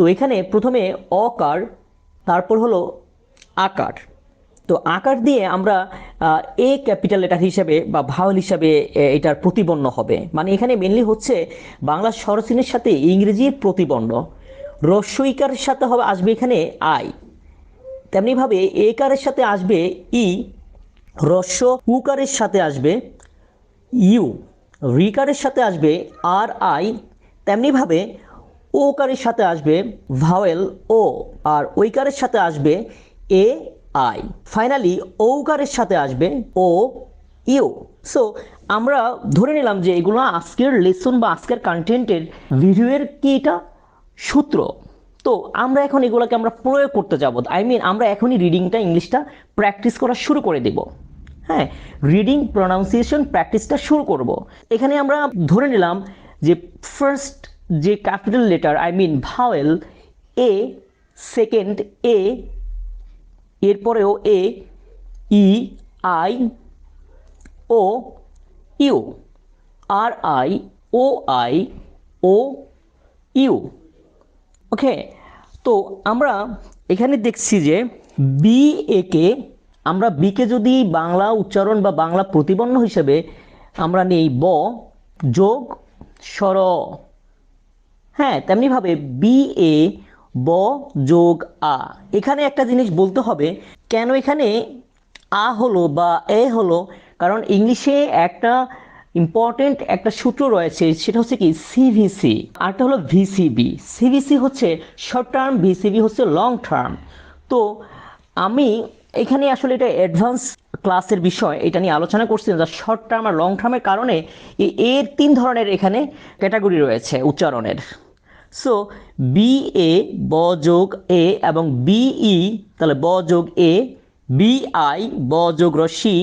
তো এখানে প্রথমে অকার, তারপর হলো আকার। তো আকার দিয়ে আমরা এ ক্যাপিটাল লেটার হিসাবে বা ভাওয়াল হিসাবে এটার প্রতিবর্ণ হবে। মানে এখানে মেনলি হচ্ছে বাংলা স্বরচিহ্নের সাথে ইংরেজির প্রতিবর্ণ। রস্বইকারের সাথে হবে, আসবে এখানে আই। তেমনিভাবে একারের সাথে আসবে ই রস্য উকারের সাথে আসবে ইউ। রিকারের সাথে আসবে আর আই। তেমনিভাবে ওকারের সাথে আসবে ভাওয়েল ও, আর ওইকারের সাথে আসবে এ আই। ফাইনালি ঔকারের সাথে আসবে ও, ইউ। সো আমরা ধরে নিলাম যে এগুলো আজকের লেসন বা আজকের কন্টেন্টের ভিডিওর কি এটা? সূত্র। তো, আমরা এখন এগুলোকে আমরা প্রয়োগ করতে যাব। আই মিন আমরা এখনই রিডিংটা ইংলিশটা প্র্যাকটিস করা শুরু করে দেব। হ্যাঁ রিডিং প্রনাউন্সিয়েশন প্র্যাকটিসটা শুরু করব। এখানে আমরা ধরে নিলাম যে ফার্স্ট যে capital letter I mean vowel A second A এরপরেও A E I O U R I O I O U okay তো আমরা এখানে দেখছি যে বি একে আমরা বিকে যদি বাংলা উচ্চারণ বা বাংলা প্রতিপন্ন হিসেবে আমরা নেই ব যোগ স্বর। হ্যাঁ তেমনিভাবে বি এ ব যোগ আ। এখানে একটা জিনিস বলতে হবে, কেন এখানে আ হলো বা এ হলো? কারণ ইংলিশে একটা ইম্পর্টেন্ট একটা সূত্র রয়েছে, সেটা হচ্ছে কি সিভিসি আরটা হলো ভিসিবি সিভিসি হচ্ছে শর্ট টার্ম ভিসিবি হচ্ছে লং টার্ম তো আমি এখানে আসলে এটা অ্যাডভান্স ক্লাসের বিষয়, এটা নিয়ে আলোচনা করছিলাম যা শর্ট টার্ম আর লং টার্মের কারণে এর তিন ধরনের এখানে ক্যাটাগরি রয়েছে, উচ্চারণের। সো বি এ ব যোগ এ এবং বিই তাহলে ব যোগ এ বি আই ব যোগ রশ্মি,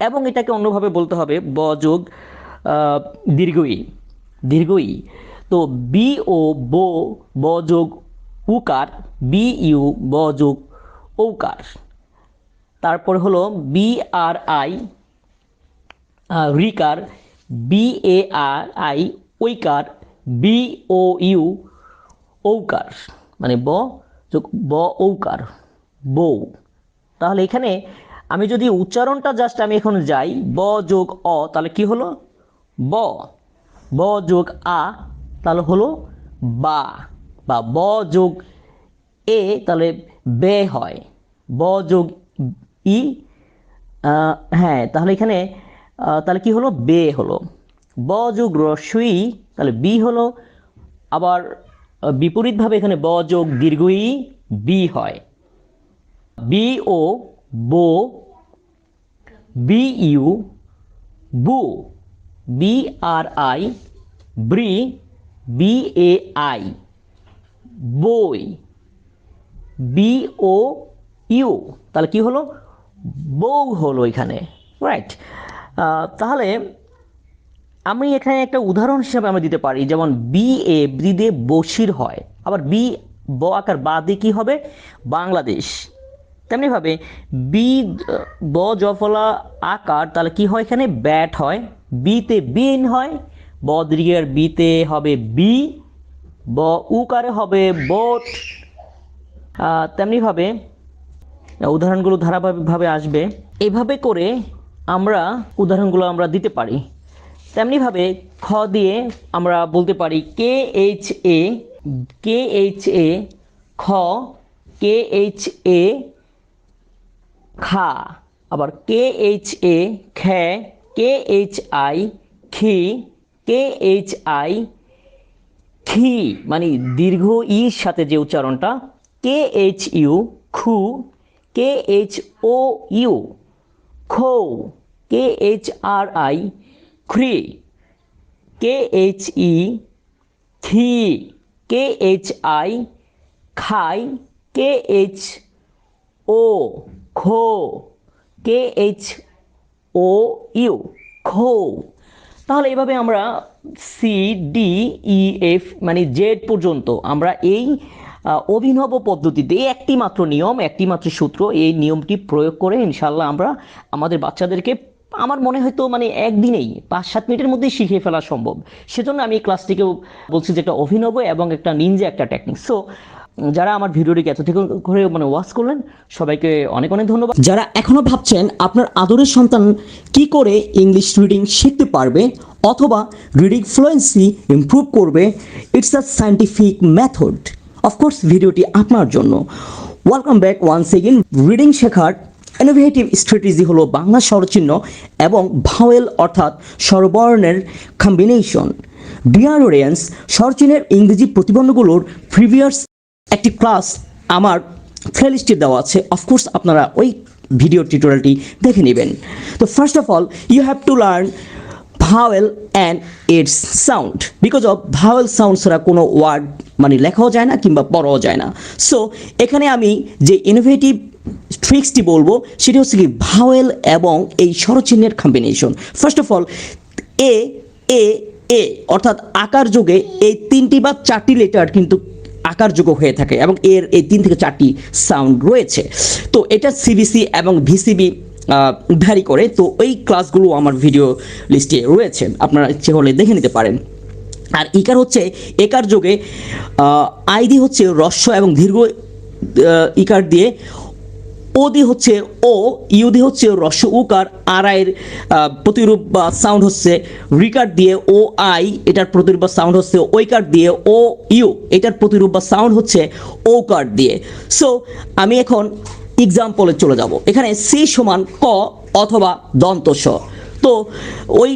এবং এটাকে অন্যভাবে বলতে হবে ব যোগ দীর্ঘ ই দীর্ঘ ই তো বি ও বো ব যোগ উকার বি ইউ ব যোগ ঔকার। তারপর হলো বি আর আই রিকার বি এ আর আই ওইকার বি ও ইউ ঔকার মানে ব যোগ ব ঔকার, বউ। তাহলে এখানে আমি যদি উচ্চারণটা জাস্ট আমি এখন যাই, ব যোগ অ, তাহলে কি হলো? ব। ব যোগ আ, তাহলে হলো বা। বা ব যোগ এ, তাহলে বে হয়। ব যোগ ই হ্যাঁ তাহলে এখানে তাহলে কি হলো? বে হলো। ব যোগ রস্বই তাহলে বি হলো আবার বিপরীতভাবে এখানে ব যোগ দীর্ঘই বি হয়। বি ও বো বি ইউ, বু বি আর আই ব্রি বি এ আই বই বি ও ইউ। তাহলে কি হলো? বউ হলো এখানে রাইট তাহলে আমি এখানে একটা উদাহরণ হিসাবে আমি দিতে পারি, যেমন বি এ ব্রিদে বসির হয়, আবার বি ব আকার বা দিয়ে কী হবে? বাংলাদেশ। তেমনিভাবে বি, ব জফলা আকার তাহলে কি হয় এখানে? ব্যাট হয়। বিতে বিন হয়, ব দীর্ঘের বিতে হবে বি, ব উকারে হবে বোট। তেমনিভাবে উদাহরণগুলো ধারাবাহিকভাবে আসবে। এভাবে করে আমরা উদাহরণগুলো আমরা দিতে পারি। তেমনিভাবে খ দিয়ে আমরা বলতে পারি কে এইচ এ, কে এইচ এ, খ, কে এইচ এ, খা, আবার কে এইচ এ, খ্যা, কে এইচ আই, খি, কে এইচ আই, খি মানে দীর্ঘ ইর সাথে যে উচ্চারণটা, কে এইচ ইউ, খু, কে এইচ ও ইউ, খো, কে এইচ আর আই খ্রি কে এইচ ই থি কে এইচ আই খাই কে এইচ ও খো কে এইচ ও ইউ খো। তাহলে এভাবে আমরা সি ডি ই এফ মানে জেড পর্যন্ত আমরা এই অভিনব পদ্ধতিতে এই একটি মাত্র নিয়ম একটি মাত্র সূত্র, এই নিয়মটি প্রয়োগ করে ইনশাল্লাহ আমরা আমাদের বাচ্চাদেরকে আমার মনে হয়তো মানে একদিনেই পাঁচ সাত মিনিটের মধ্যেই শিখে ফেলা সম্ভব। সেজন্য আমি এই ক্লাসটিকেও বলছি যে একটা অভিনব এবং একটা নিনজা একটা টেকনিক সো যারা আমার ভিডিওটিকে এত থেকে করে মানে ওয়াচ করলেন, সবাইকে অনেক অনেক ধন্যবাদ। যারা এখনও ভাবছেন আপনার আদরের সন্তান কি করে ইংলিশ রিডিং শিখতে পারবে অথবা রিডিং ফ্লুয়েন্সি ইমপ্রুভ করবে it's a scientific method of course ভিডিওটি আপনার জন্য। Welcome back once again reading শেখার ইনোভেটিভ স্ট্র্যাটেজি হলো বাংলা স্বরচিহ্ন এবং ভাওয়েল অর্থাৎ স্বরবর্ণের কম্বিনেশন ডিয়ার অডিয়েন্স স্বরচিহ্নের ইংরেজি প্রতিবন্ধগুলোর প্রিভিয়াস একটি ক্লাস আমার প্লেলিস্টে দেওয়া আছে। অফকোর্স আপনারা ওই ভিডিও টিউটোরিয়ালটি দেখে নেবেন। তো first of all you have to learn vowel and it's sound because of vowel sound ছাড়া কোনো ওয়ার্ড মানে লেখাও যায় না কিংবা পড়াও যায় না। সো এখানে আমি যে ইনোভেটিভ ট্রিক্সটি বলব, সেটি হচ্ছে কি ভাওয়েল এবং এই স্বরচিহ্নের combination first of all A A A অর্থাৎ আকার যোগে এই তিনটি বা চারটি লেটার কিন্তু আকার যোগ হয়ে থাকে এবং এর এই তিন থেকে চারটি সাউন্ড রয়েছে। তো এটা সিবিসি এবং ভিসিবি ভ্যারি করে। তো ওই ক্লাসগুলো আমার ভিডিও লিস্টে রয়েছে। আপনারা ইচ্ছে হলে দেখে নিতে পারেন। আর ইকার হচ্ছে একার যোগে আইডি হচ্ছে রস্য এবং দীর্ঘ ইকার দিয়ে ও দিয়ে হচ্ছে ও ইউ দিয়ে হচ্ছে রস্য উকার আর আহ, প্রতিরূপ বা সাউন্ড হচ্ছে রিকার দিয়ে ও আই এটার প্রতিরূপ বা সাউন্ড হচ্ছে ওইকার দিয়ে ও ইউ এটার প্রতিরূপ বা সাউন্ড হচ্ছে ও কার দিয়ে। সো আমি এখন এক্সাম্পলে চলে যাব। এখানে সি সমান ক অথবা দন্ত স। তো ওই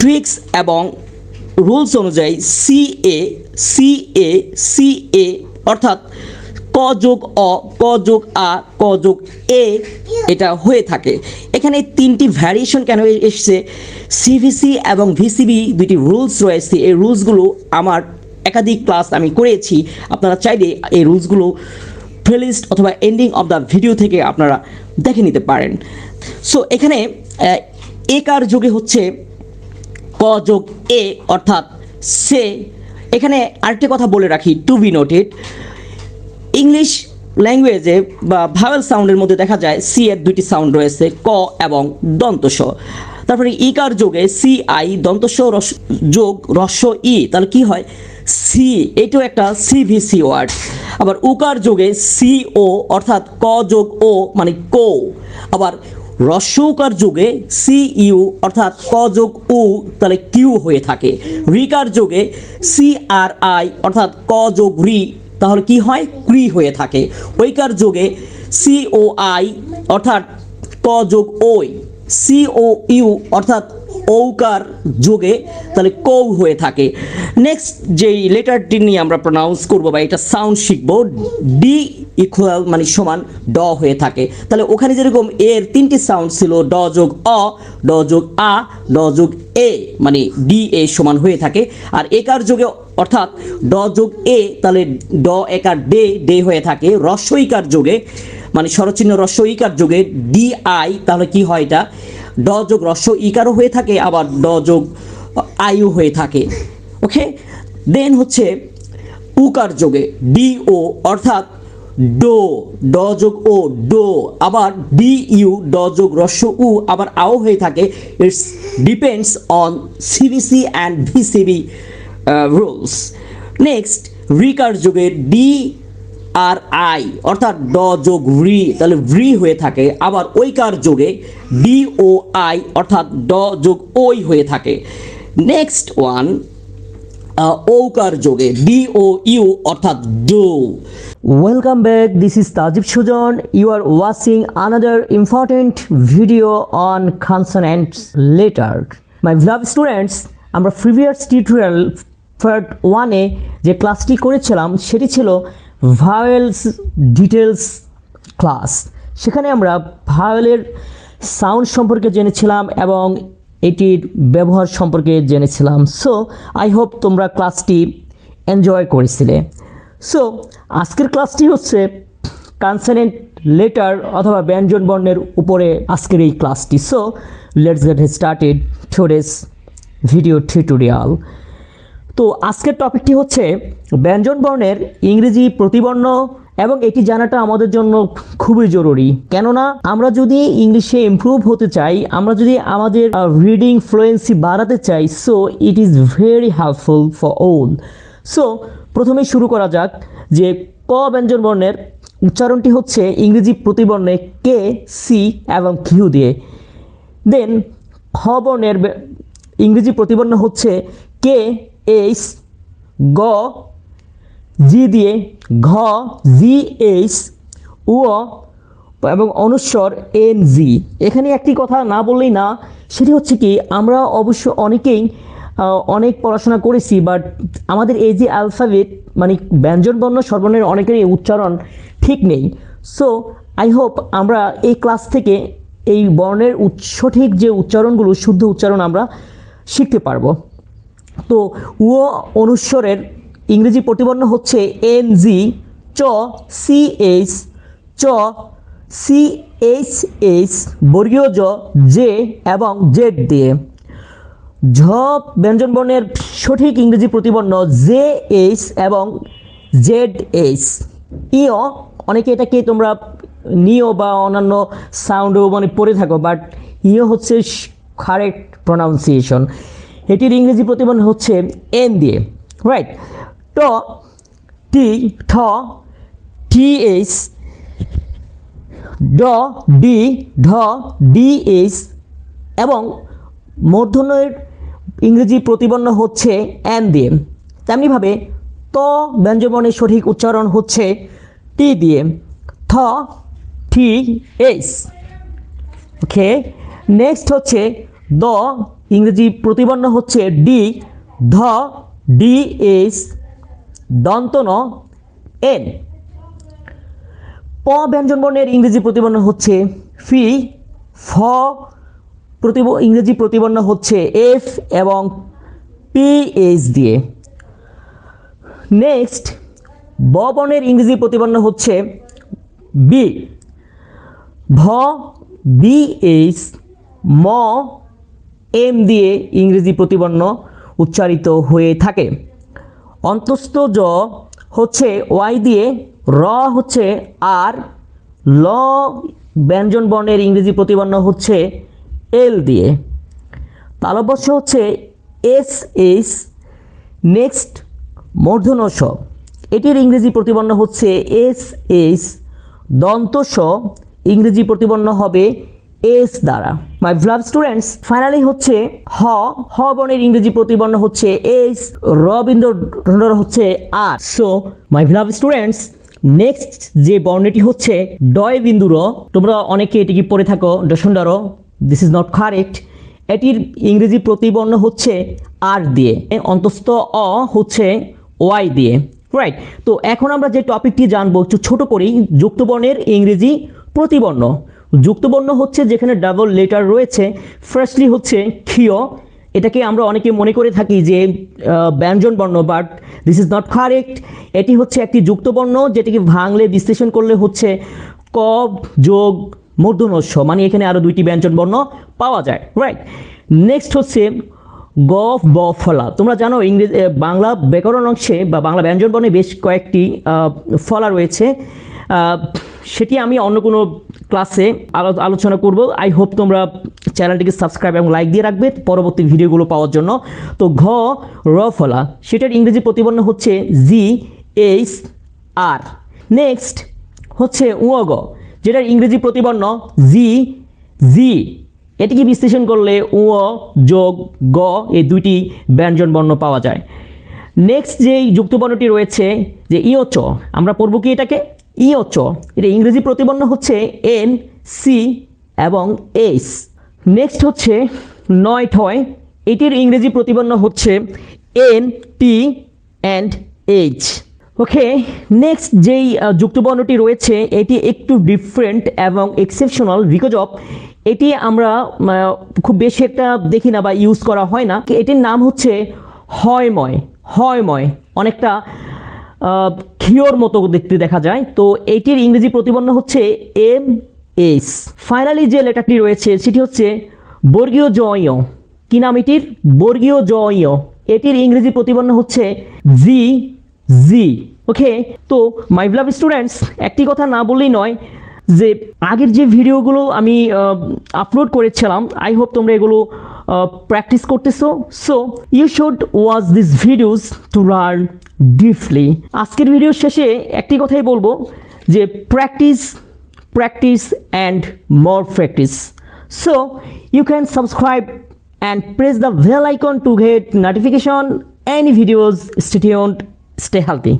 ট্রিক্স এবং রুলস অনুযায়ী C A C A C A অর্থাৎ ক যোগ অ ক যোগ আ ক যোগ এ এটা হয়ে থাকে। এখানে তিনটি ভ্যারিয়েশন কেন এসছে? সিভিসি এবং ভিসিবি দুটি রুলস রয়েছে। এই রুলসগুলো আমার একাধিক ক্লাস আমি করেছি। আপনারা চাইলে এই রুলসগুলো প্লেলিস্ট অথবা এন্ডিং অফ দ্য ভিডিও থেকে আপনারা দেখে নিতে পারেন। সো এখানে একার যোগে হচ্ছে ক যোগ এ অর্থাৎ সে। এখানে আরেকটি কথা বলে রাখি টু বি নোটেড ইংলিশ ল্যাঙ্গুয়েজে বা ভাওয়েল সাউন্ডের মধ্যে দেখা যায় সি এর দুইটি সাউন্ড রয়েছে, ক এবং দন্তস তারপরে ইকার যোগে সি, আই দন্তস রস, যোগ, রস্য, ই, তাহলে কি হয়? সি, এটাও একটা সিভিসি ওয়ার্ড। আবার উকার যোগে সি, ও, অর্থাৎ ক যোগ ও মানে কো। আবার রস্যকার যুগে সি, ইউ, অর্থাৎ ক যোগ উ, তাহলে কিউ হয়ে থাকে। রিকার যোগে সি, আর, আই, অর্থাৎ ক যোগ রি তাহলে কি হয়? ক্রি হয়ে থাকে। ঐকার যোগে সি ও আই অর্থাৎ ক যোগ ওই সি ও ইউ অর্থাৎ ঔকার যোগে তাহলে কৌ হয়ে থাকে। নেক্সট যেই লেটারটি নিয়ে আমরা প্রনাউন্স করব বা এটা সাউন্ড শিখব ডি ইকুয়াল মানে সমান ড হয়ে থাকে। তাহলে ওখানে যেরকম এর তিনটি সাউন্ড ছিল, ড যোগ অ, ড যোগ আ, ড যোগ এ মানে ডি এ সমান হয়ে থাকে। আর একার যোগে অর্থাৎ ড যোগ এ তাহলে ড একার ডে ডে হয়ে থাকে। রস্বইকার যোগে মানে স্বরচিহ্ন রস্বইকার যোগে ডি আই, তাহলে কি হয় এটা? ড যোগ রস্য ইকারও হয়ে থাকে, আবার ড যোগ আয়ু হয়ে থাকে। ওকে? দেন হচ্ছে উকার যোগে, ডি ও, অর্থাৎ ডো, ড যোগ ও, ডো, আবার ডি ইউ, ড যোগ রস্য উ, আবার আও হয়ে থাকে। It's depends on CBC and VCB rules next recur যুগে ডি আর আই অর্থাৎ ড যোগ রি, তাহলে ভ্রি হয়ে থাকে। আবার ঐকার যোগে ডি ও আই অর্থাৎ ড যোগ ওই হয়ে থাকে। নেক্সট ওয়ান ঔকার যোগে ডি ও ইউ অর্থাৎ do. Welcome back this is Tajib Sujan you are watching another important video on consonants letter my love students আমরা প্রিভিয়াস টিউটোরিয়াল পার্ট ওয়ানে যে ক্লাসটি করেছিলাম, সেটি ছিল ভাওয়েলস ডিটেলস ক্লাস সেখানে আমরা ভাওয়েলের সাউন্ড সম্পর্কে জেনেছিলাম এবং এটির ব্যবহার সম্পর্কে জেনেছিলাম। সো আই হোপ তোমরা ক্লাসটি এনজয় করেছিলে। সো আজকের ক্লাসটি হচ্ছে কনসনেন্ট লেটার অথবা ব্যঞ্জন বর্ণের উপরে আজকের এই ক্লাসটি so let's get started today's video tutorial তো আজকের টপিকটি হচ্ছে ব্যঞ্জন বর্ণের ইংরেজি প্রতিবর্ণ এবং এটি জানাটা আমাদের জন্য খুবই জরুরি। কেননা আমরা যদি ইংলিশে ইমপ্রুভ হতে চাই, আমরা যদি আমাদের রিডিং ফ্লুয়েন্সি বাড়াতে চাই so it is very helpful for all so প্রথমে শুরু করা যাক যে ক ব্যঞ্জন বর্ণের উচ্চারণটি হচ্ছে ইংরেজি প্রতিবর্ণে কে সি এবং কিউ দিয়ে। দেন খ বর্ণের ইংরেজি প্রতিবর্ণ হচ্ছে কে এইচ গ জি দিয়ে ঘ জি এইচ উ এবং অনুস্বর এন জি এখানে একটি কথা না বললেই না, সেটি হচ্ছে কি, আমরা অবশ্য অনেকেই অনেক পড়াশোনা করেছি বাট আমাদের এই যে অ্যালফাবেট মানে ব্যঞ্জন বর্ণ স্বরবর্ণের অনেকেরই উচ্চারণ ঠিক নেই। সো আই হোপ আমরা এই ক্লাস থেকে এই বর্ণের সঠিক যে উচ্চারণগুলো, শুদ্ধ উচ্চারণ আমরা শিখতে পারব। তো ও অনুস্বরের ইংরেজি প্রতিবর্ণ হচ্ছে এন জি, চ, সি এইচ, চ, সি এইচ এইচ, বর্গীয় জ, জে এবং জেড দিয়ে। ঝ ব্যঞ্জন বর্ণের সঠিক ইংরেজি প্রতিবর্ণ জে এইচ এবং জেড এইচ। ইও, অনেকে এটাকে তোমরা নিও বা অন্যান্য সাউন্ডও মানে পড়ে থাকো বাট ইও হচ্ছে কারেক্ট প্রনাউন্সিয়েশন এটির ইংরেজি প্রতিবর্ণ হচ্ছে এন দিয়ে রাইট ট টি ঠ টি এইচ ড ডি ঢ ডি এইচ এবং মূর্ধন্যের ইংরেজি প্রতিবর্ণ হচ্ছে অ্যান দিয়ে। তেমনিভাবে ত ব্যঞ্জনবর্ণের সঠিক উচ্চারণ হচ্ছে টি দিয়ে। থ টি এইচ ওকে নেক্সট হচ্ছে দ ইংরেজি প্রতিবর্ণ হচ্ছে ডি, ধ ডি এইচ দন্তন, এন। প ব্যঞ্জন বর্ণের ইংরেজি প্রতিবর্ণ হচ্ছে ফি, ফ প্রতিব ইংরেজি প্রতিবর্ণ হচ্ছে এফ এবং পি এইচ দিয়ে। নেক্সট, ব বর্ণের ইংরেজি প্রতিবর্ণ হচ্ছে বি। ভ বি এইচ ম এম দিয়ে ইংরেজি প্রতিবর্ণ উচ্চারিত হয়ে থাকে। অন্তস্থ জ হচ্ছে ওয়াই দিয়ে, র হচ্ছে আর, ল ব্যঞ্জন বর্ণের ইংরেজি প্রতিবর্ণ হচ্ছে এল দিয়ে। তালব্যস্য হচ্ছে এস এইচ, নেক্সট মূর্ধন্য স এটির ইংরেজি প্রতিবর্ণ হচ্ছে এস এইচ দন্ত স ইংরেজি প্রতিবর্ণ হবে এস দ্বারা। মাই ভ্লাভ স্টুডেন্টস ফাইনালি হচ্ছে হ। হ বর্ণের ইংরেজি প্রতিবর্ণ হচ্ছে এস, র বিন্দু ঢ হচ্ছে R. So my love students next যে বর্ণটি হচ্ছে ডয় বিন্দু র, তোমরা অনেকে এটিকে পড়ে থাকো ডসন্ডার দিস ইজ নট কারেক্ট এটির ইংরেজি প্রতিবর্ণ হচ্ছে আর দিয়ে। অন্তস্থ অ হচ্ছে ওয়াই দিয়ে। রাইট তো এখন আমরা যে টপিকটি জানব, একটু ছোট করেই যুক্তবর্ণের ইংরেজি প্রতিবর্ণ। যুক্তবর্ণ হচ্ছে যেখানে ডাবল লেটার রয়েছে। ফার্স্টলি হচ্ছে ক্ষীয়। এটাকে আমরা অনেকে মনে করে থাকি যে ব্যঞ্জন বর্ণ but this is not correct এটি হচ্ছে একটি যুক্তবর্ণ যেটিকে ভাঙলে বিশ্লেষণ করলে হচ্ছে ক যোগ মূর্ধনস্য মানে এখানে আরও দুইটি ব্যঞ্জন বর্ণ পাওয়া যায় রাইট নেক্সট হচ্ছে গ ব ফলা। তোমরা জানো ইংরেজি বাংলা ব্যাকরণ অংশে বা বাংলা ব্যঞ্জন বর্ণে বেশ কয়েকটি ফলা রয়েছে। সেটি আমি অন্য কোনো ক্লাসে আলো- আলোচনা করব। আই হোপ তোমরা চ্যানেলটিকে সাবস্ক্রাইব এবং লাইক দিয়ে রাখবে পরবর্তী ভিডিওগুলো পাওয়ার জন্য। তো ঘ, র ফলা। সেটার ইংরেজি প্রতিবর্ণ হচ্ছে জি এইচ আর নেক্সট হচ্ছে উঁগ যেটার ইংরেজি প্রতিবর্ণ জি জি এটিকে বিশ্লেষণ করলে উ যোগ, গ এই দুইটি ব্যঞ্জন বর্ণ পাওয়া যায়। নেক্সট যেই যুক্তবর্ণটি রয়েছে যে ইও চ। আমরা পড়ব কি এটাকে? ইও চ এটা ইংরেজি প্রতিবর্ণ হচ্ছে এন সি এবং এস নেক্সট হচ্ছে নয় ঠয়, এটির ইংরেজি প্রতিবর্ণ হচ্ছে N T and H okay next যেই যুক্তবর্ণটি রয়েছে, এটি একটু ডিফারেন্ট এবং এক্সেপশনাল বিকজ অফ এটি আমরা খুব বেশি একটা দেখি না বা ইউজ করা হয় না। এটির নাম হচ্ছে হয়ময় হয়ময়। অনেকটা ক্ষীয়র মতো দেখতে দেখা যায়। তো এটির ইংরেজি প্রতিবর্ণ হচ্ছে এম এস ফাইনালি যে লেটারটি রয়েছে, সেটি হচ্ছে বর্গীয় জয়। কি নাম এটির? বর্গীয় জয়। এটির ইংরেজি প্রতিপন্ন হচ্ছে জি জি। ওকে তো মাই লাভ স্টুডেন্টস একটি কথা না বললেই নয় যে আগের যে ভিডিওগুলো আমি আপলোড করেছিলাম আই হোপ তোমরা এগুলো প্র্যাকটিস করতেছো। So you should watch this videos to learn ডিফলি আজকের ভিডিও শেষে একটি কথাই বলব, যে practice practice and more practice so you can subscribe and press the bell icon to get notification any videos stay tuned stay healthy